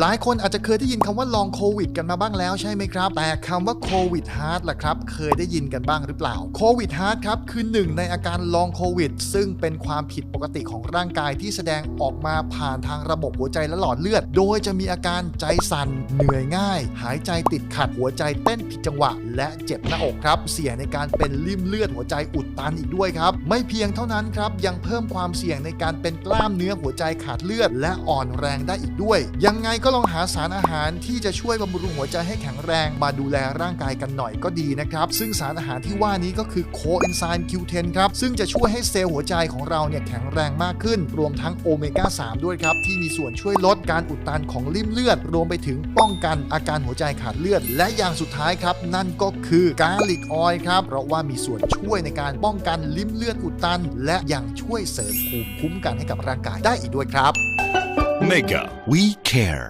หลายคนอาจจะเคยได้ยินคำว่าลองโควิดกันมาบ้างแล้วใช่ไหมครับ แต่คำว่าโควิดฮาร์ดล่ะครับ เคยได้ยินกันบ้างหรือเปล่าโควิดฮาร์ดครับ คือหนึ่งในอาการลองโควิดซึ่งเป็นความผิดปกติของร่างกายที่แสดงออกมาผ่านทางระบบหัวใจและหลอดเลือด โดยจะมีอาการใจสั่น เหนื่อยง่าย หายใจติดขัดหัวใจเต้นผิดจังหวะ และเจ็บหน้าอกครับ เสี่ยงในการเป็นริ่มเลือดหัวใจอุดตันอีกด้วยครับ ไม่เพียงเท่านั้นครับยังเพิ่มความเสี่ยงในการเป็นกล้ามเนื้อหัวใจขาดเลือด และอ่อนแรงได้อีกด้วย ยังไงก็ลองหาสารอาหารที่จะช่วยบำรุงหัวใจให้แข็งแรง มาดูแลร่างกายกันหน่อยก็ดีนะครับ ซึ่งสารอาหารที่ว่านี้ก็คือโคเอนไซม์ Q10 ครับ ซึ่งจะช่วยให้เซลล์หัวใจของเราเนี่ยแข็งแรงมากขึ้น รวมทั้งโอเมก้า 3 ด้วยครับ ที่มีส่วนช่วยลดการอุดตันของริ่มเลือด รวมไปถึงป้องกันอาการหัวใจขาดเลือด และอย่างสุดท้ายครับนั่นก็คือกาลิกออยครับ เพราะว่ามีส่วนช่วยในการป้องกันลิ่มเลือดอุดตัน และยังช่วยเสริมภูมิคุ้มกันให้กับร่างกายได้อีกด้วยครับ Mega, we care.